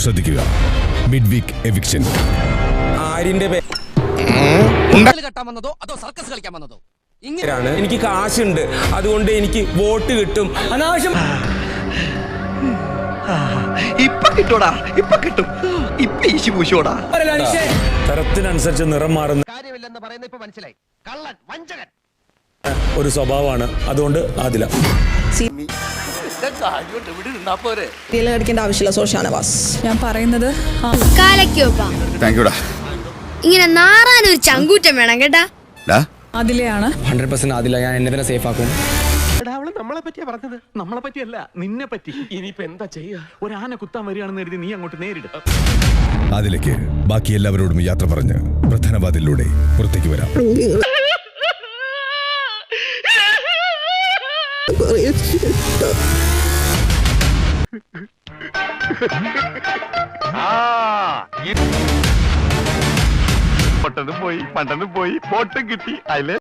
ശ്രദ്ധിക്കുക. Mid week eviction ആരിന്റെ കെട്ടാൻ വന്നതോ അതോ സർക്കസ് കളിക്കാൻ വന്നതോ? എനിക്ക് കാശുണ്ട്. അതുകൊണ്ട് എനിക്ക് വോട്ട് കിട്ടും. അനാവശ്യം ഇപ്പൊ കിട്ടൂടാ. ഇപ്പൊ കിട്ടും. ഇപ്പൊ ഈശി പൂശോടാ തരത്തിനനുസരിച്ച് നിറം മാറുന്ന കാര്യമില്ലെന്ന് പറയുന്ന ഇപ്പൊ മനസ്സിലായി. കള്ളൻ വഞ്ചകൻ. ഒരു സ്വഭാവമാണ്. അതുകൊണ്ട് ആദില. സീരിയൽ അടിക്കേണ്ട ആവശ്യമില്ല സോ ഷാനവാസ്. ഞാൻ പറയുന്നത് ഇങ്ങനെ നാറാനൊരു ചങ്കൂറ്റം വേണം കേട്ടാ? അതിലെയാണ്. ഹൺഡ്രഡ് പെർസെന്റ് അതില്ല ഞാൻ എന്നെ തന്നെ സേഫ് ആക്കും. അവൾ നമ്മളെ പറ്റിയാ പറഞ്ഞത്. നമ്മളെ പറ്റിയല്ല നിന്നെ പറ്റി. ഇനിയിപ്പോ എന്താ ചെയ്യാ ഒരു ആന കുത്താൻ വരികയാണെന്ന് കരുതി നീ അങ്ങോട്ട് നേരിടും. അതിലേക്ക് ബാക്കി എല്ലാവരോടും യാത്ര പറഞ്ഞ് പ്രധാനവാതിലൂടെ പുറത്തേക്ക് വരാം. പൊട്ടനും പോയി പണ്ടനും പോയി ബോട്ടും കിട്ടി അതിൽ